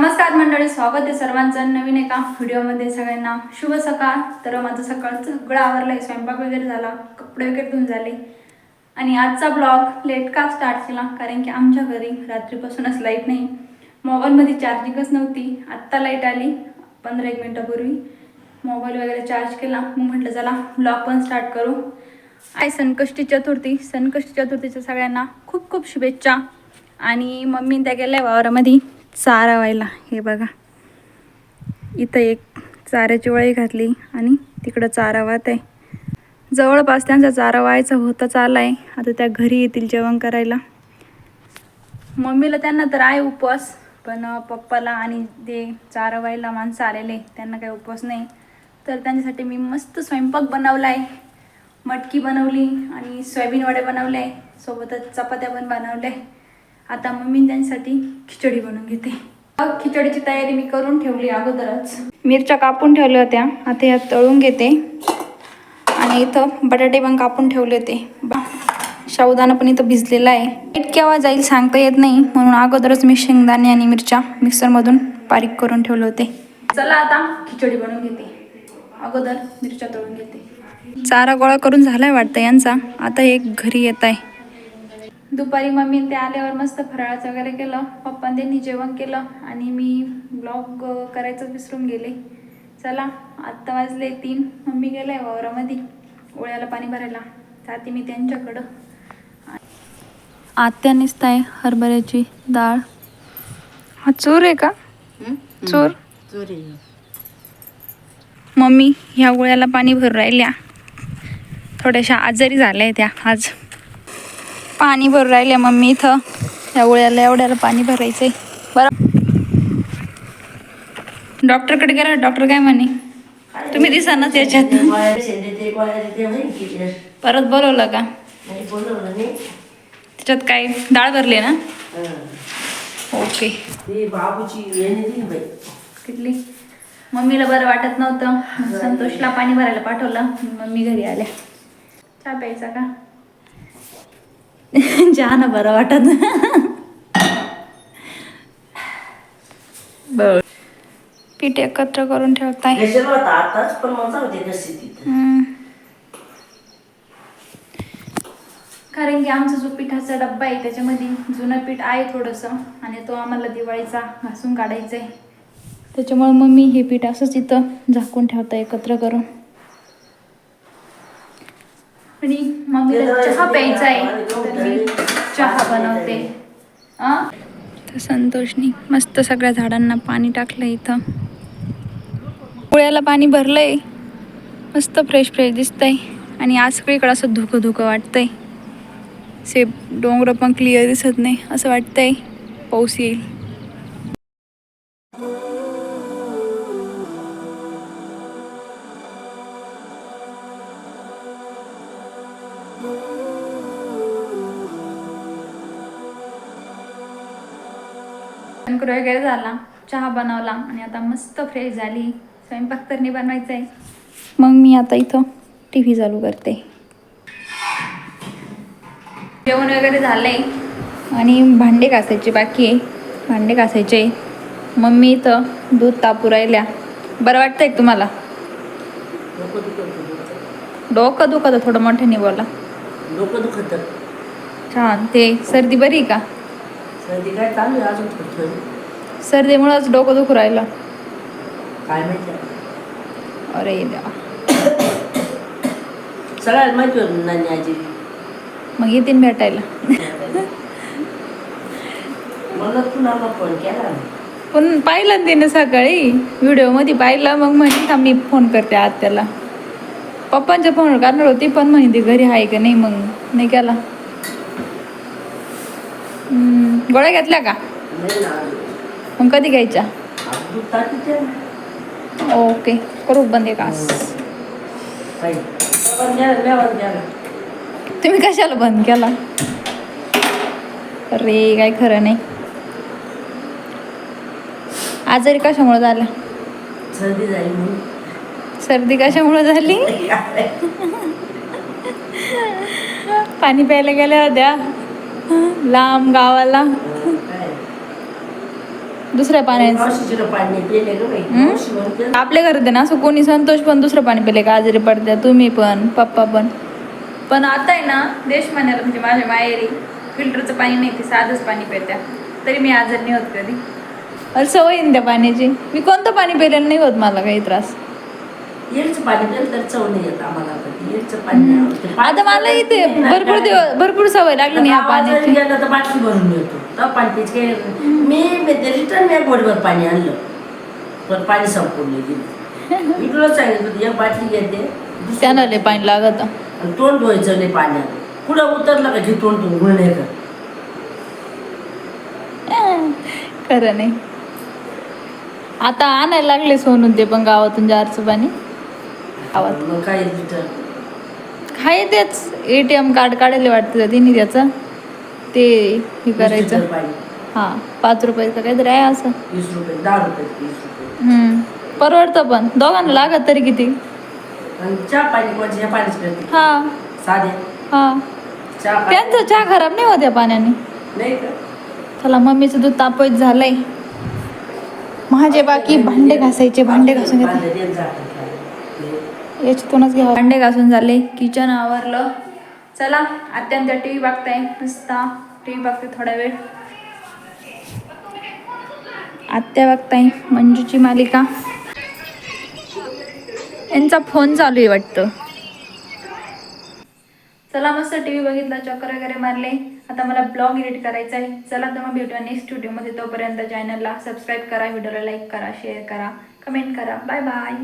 नमस्कार मंडळी स्वागत आहे सर्वांचं नवीन एका व्हिडिओमध्ये सगळ्यांना. शुभ सकाळ. तर माझं सकाळचं सगळं आवरलं आहे स्वयंपाक वगैरे झाला कपडे वगैरे धुवून झाले. आणि आजचा ब्लॉग लेट का स्टार्ट केला? कारण की आमच्या घरी रात्रीपासूनच लाइट नाही. मोबाईलमध्ये चार्जिंगच नव्हती. आत्ता लाइट आली पंधरा एक मिनटापूर्वी. मोबाईल वगैरे चार्ज केला. मग म्हटलं चला ब्लॉग पण स्टार्ट करू. आय संकष्टी चतुर्थी. संकष्टी चतुर्थीच्या सगळ्यांना खूप खूप शुभेच्छा. आणि मम्मी त्या गेल्या वावरामध्ये चारा व्हायला हे बघा. इथं एक चाऱ्याची वळी घातली आणि तिकडं चारा वाहत आहे. जवळपास त्यांचा चारा व्हायचा होताच आला आहे आता त्या घरी येतील जेवण करायला. मम्मीला त्यांना तर आहे उपवास पण पप्पाला आणि ते चारा व्हायला माणसं आलेले त्यांना काही उपवास नाही. तर त्यांच्यासाठी मी मस्त स्वयंपाक बनवला आहे मटकी बनवली आणि सोयाबीन वडे बनवले. आहे सोबतच चपात्या पण बनवल्या. आता मम्मी त्यांच्यासाठी खिचडी बनवून घेते. मग खिचडीची तयारी मी करून ठेवली अगोदरच. मिरच्या कापून ठेवल्या होत्या. आता यात तळून घेते. आणि इथं बटाटे पण कापून ठेवले होते. बा पण इथं भिजलेला आहे. पीठ केव्हा जाईल सांगता येत नाही. म्हणून अगोदरच मी शेंगदाणे आणि मिरच्या मिक्सरमधून बारीक करून ठेवले होते. चला आता खिचडी बनवून घेते. अगोदर मिरच्या तळून घेते. चारा गोळा करून झालाय वाटतं यांचा. आता एक घरी येत आहे. दुपारी मम्मी ते आल्यावर मस्त फराळाचं वगैरे केलं. पप्पा त्यांनी जेवण केलं आणि मी ब्लॉग करायचं विसरून गेले. चला आत्ता वाजले तीन. मम्मी गेलाय वावरामध्ये. ओळ्याला पाणी भरायला. जाते मी त्यांच्याकडं. आत्या निसताय हरभऱ्याची डाळ. हा चूर आहे का? चूर? मम्मी ह्या गोळ्याला पाणी भरून राहिल्या. थोड्याशा आजारी झाल्या त्या आज. पाणी भरू राहिले मम्मी इथं. एवढ्याला एवढ्याला पाणी भरायचंय. बरं. डॉक्टरकडे गेला डॉक्टर काय म्हणे? तुम्ही दिसानाच याच्यात. परत बोलवलं का? त्याच्यात काय? डाळ भरली ना? ओके. कुठली मम्मीला बरं वाटत नव्हतं. संतोषला पाणी भरायला पाठवलं. मम्मी घरी आल्या. चहा प्यायचा का? चहा ना बरं. वाटत बर पीठ एकत्र करून ठेवताय. आताच पण कशी तिथं. कारण की आमचा जो पिठाचा डब्बा आहे त्याच्यामध्ये जुनं पीठ आहे थोडंसं आणि तो आम्हाला दिवाळीचा घासून काढायचा आहे त्याच्यामुळे मग मी हे पीठ असंच इथं झाकून ठेवतं एकत्र करून. आणि मम्मीला चहा प्यायचा आहे. तर मी चहा बनवते. संतोषनी मस्त सगळ्या झाडांना पाणी टाकलं इथं. पोळ्याला पाणी भरलंय. मस्त फ्रेश फ्रेश दिसतंय. आणि आज सगळीकडे असं धुकं धुकं वाटतंय. से डोंगर पण क्लिअर दिसत नाही असं वाटतंय. पाऊस येईल. अंकुर वगैरे झाला चहा बनवला आणि आता मस्त फ्रेश झाली. स्वयंपाक तर नाही बनवायचा आहे मग मी आता इथं टी व्ही चालू करते. जेवण वगैरे झालंय आणि भांडे घासायचे बाकी आहे. भांडे घासायचे मम्मी इथं दूध तापू राहिल्या. बरं वाटतंय तुम्हाला? डोकं दुखत थोडं मोठ्याने बोला. डोकं दुखत. छान. ते सर्दी बरी का? सर्दी काय चालू आहे अजून थोडं थोडं? सर्दीमुळंच डोकं दुखू राहिलं. काय माहिती? अरे देवा. सगळ्यात माहिती होतं नानी आजी मग येतील भेटायला. कुणाला फोन केला. पण पाहिलं तिने सकाळी. व्हिडिओमध्ये पाहिलं मग म्हणे थांब मी फोन करते आज त्याला पप्पांच्या फोनवर करणार होती पण म्हणे ती घरी आहे का नाही? मग नाही केला. गोळ्या घेतल्या का. मग कधी घ्यायच्या. ओके. करू बंद द्या ना. तुम्ही कशाला बंद केला? अरे काय खरं नाही. आजारी कशामुळे झाला? सर्दी कशामुळे झाली? पाणी प्यायला गेल्या होत्या. लांब गावाला. दुसऱ्या पाण्याचं आपल्या घरात ना असं कोणी संतोष पण दुसरं पाणी पिले का? आजारी पडत्या तुम्ही पण पप्पा पण. पण आता आहे ना देश मान्याला म्हणजे माझ्या माहेरी फिल्टरचं पाणी नाही ते साधंच पाणी पित्या. तरी मी आजारी नाही होत कधी. अरे सवय त्या पाण्याची. मी कोणतं पाणी पिलेलं नाही होत मला काही त्रास. पाणी तर चव नाही येत आम्हाला पाणी. आवडत. आता मला इथे भरपूर. दिवस भरपूर सवय लागली नाही या पाण्याची. गेलं तर बाटली भरून येतो तर पाणी पिच मी रिटर्न मी बोटभर पाणी आणलं. पण पाणी संपून गेलं. मी तुला सांगितलं होतं, एक बाटली घेते दुसरी त्यांना लय पाणी लागत. आणि तोंड धुवायचं नाही पाण्यात कुठं उतरलं का तोंड धुवून कर खरं नाही. आता आणायला लागले सोनून ते पण गावातून जारचं पाणी. गावात मग काय रिटर्न हाय तेच ए टी एम कार्ड काढायला वाटतं तिने त्याचं. ते हे करायचं. हां पाच रुपयाचं काहीतरी आहे असं. वीस रुपये दहा रुपये वीस रुपये. हम्म. परवडतं पण. दोघांना लागत तरी किती? आणि चहा पाणी कोणच्या ह्या पाणीच पिते हा. साधे हा. चहा पाणी- त्यांचं चहा खराब नाही होत या पाण्याने. नाही का? चला मम्मीचं दूध तापत झालंय. माझे बाकी भांडे घासायचे भांडे घासून घेतले. भांडे देत जा. आता. याच्यातूनच घ्यावं. भांडे घासून झाले किचन आवरलं. चला आत्यांच्या टी व्ही बघताय नुसता टी व्ही बघते थोडा वेळ. आत्या बघताय मंजूची मालिका. यांचा फोन चालू आहे वाटतं. चला मस्त टी व्ही बघितला चक्कर वगैरे मारले. आता मला ब्लॉग एडिट करायचा आहे. चला तर मग भेटूया नेक्स्ट व्हिडिओमध्ये तोपर्यंत चॅनलला सबस्क्राईब करा व्हिडिओला लाईक करा शेअर करा कमेंट करा. Bye bye